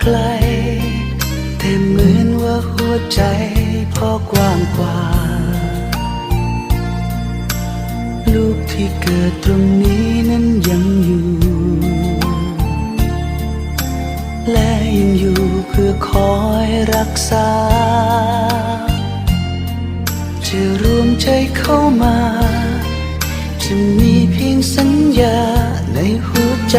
ไกล แต่เหมือนว่าหัวใจพอกว้างกว่า ลูกที่เกิดตรงนี้นั้นยังอยู่ และยังอยู่เพื่อคอยรักษา จะรวมใจเข้ามา จะมีเพียงสัญญาในหัวใจ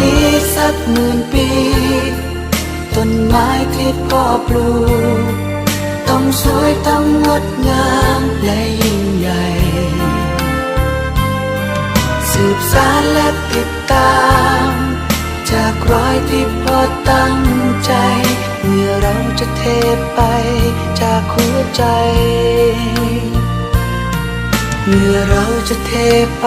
นี้สักหมื่นปี ต้นไม้ที่พ่อปลูก ต้องสวยต้องงดงามและยิ่งใหญ่ สืบสารและติดตาม จากรอยที่พ่อตั้งใจ เมื่อเราจะเทไปจากหัวใจ เมื่อเราจะเทไป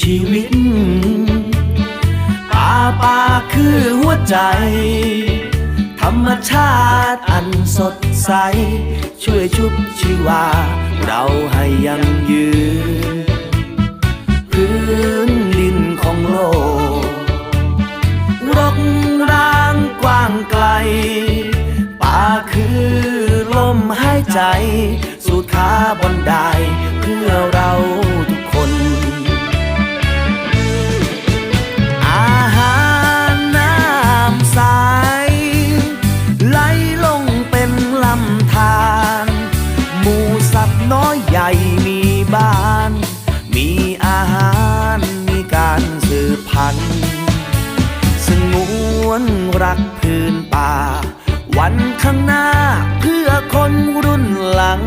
ชีวิตป่าป่าคือหัวใจ ธรรมชาติอันสดใส ช่วยชุบชีวา เราให้ยังยืน พื้นดินของโลกรกร้างกว้างไกล ป่าคือลมหายใจ สูดคาบนไดเพื่อ สงวนรักพื้นป่า วันข้างหน้าเพื่อคนรุ่นหลัง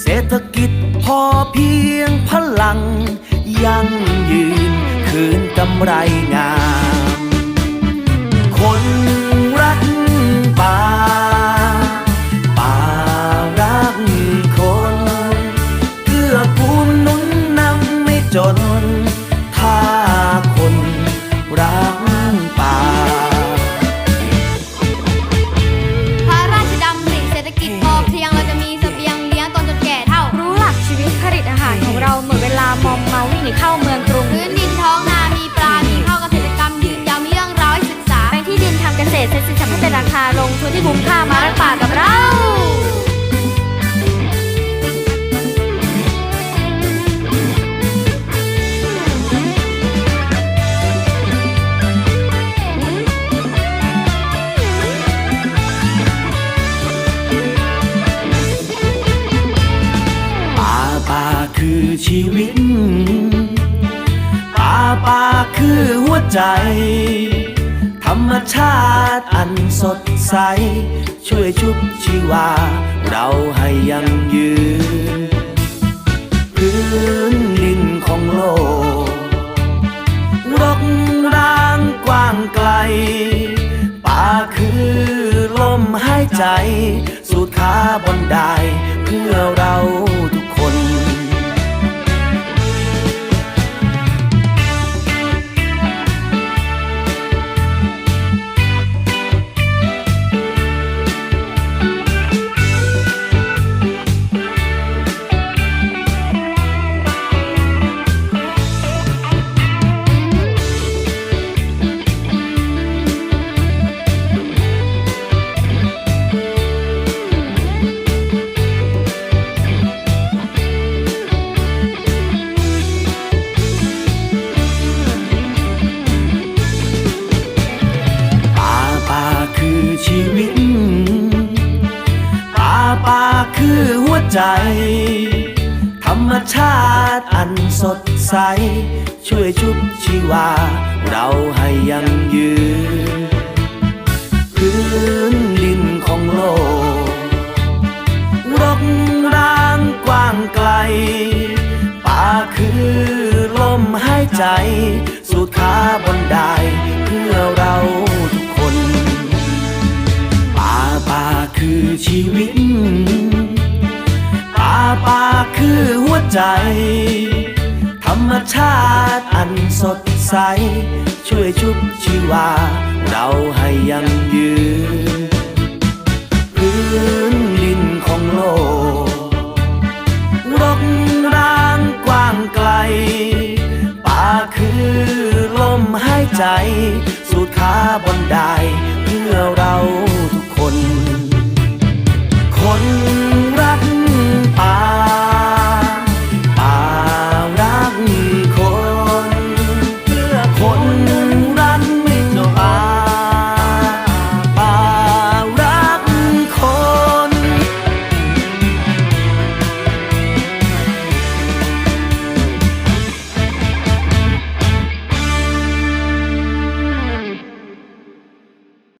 เศรษฐกิจพอเพียงพลัง ยั่งยืนคืนกำไร กับเราป่าป่าคือชีวิตป่าป่าคือหัวใจ มชาติอันสดใส ช่วยชุบชีวา เราให้ยังยืน พื้นดินของโลกรกร้างกว้างไกล ป่าคือลมหายใจ สูดคาบอนไดเพื่อ ใจ ธรรมชาติอันสดใส ช่วยชุบชีวา เราให้ยังยืน พื้นดินของโลกรกร้างกว้างไกล ป่าคือลมหายใจสูดคาบนไดเพื่อเราทุกคน ป่าป่าคือชีวิต ป่าคือหัวใจ ธรรมชาติอันสดใส ช่วยชุบชีวา เราให้ยังยืน พื้นดินของโลกรกร้างกว้างไกล ป่าคือลมหายใจ สูดขาบนได้เพื่อเรา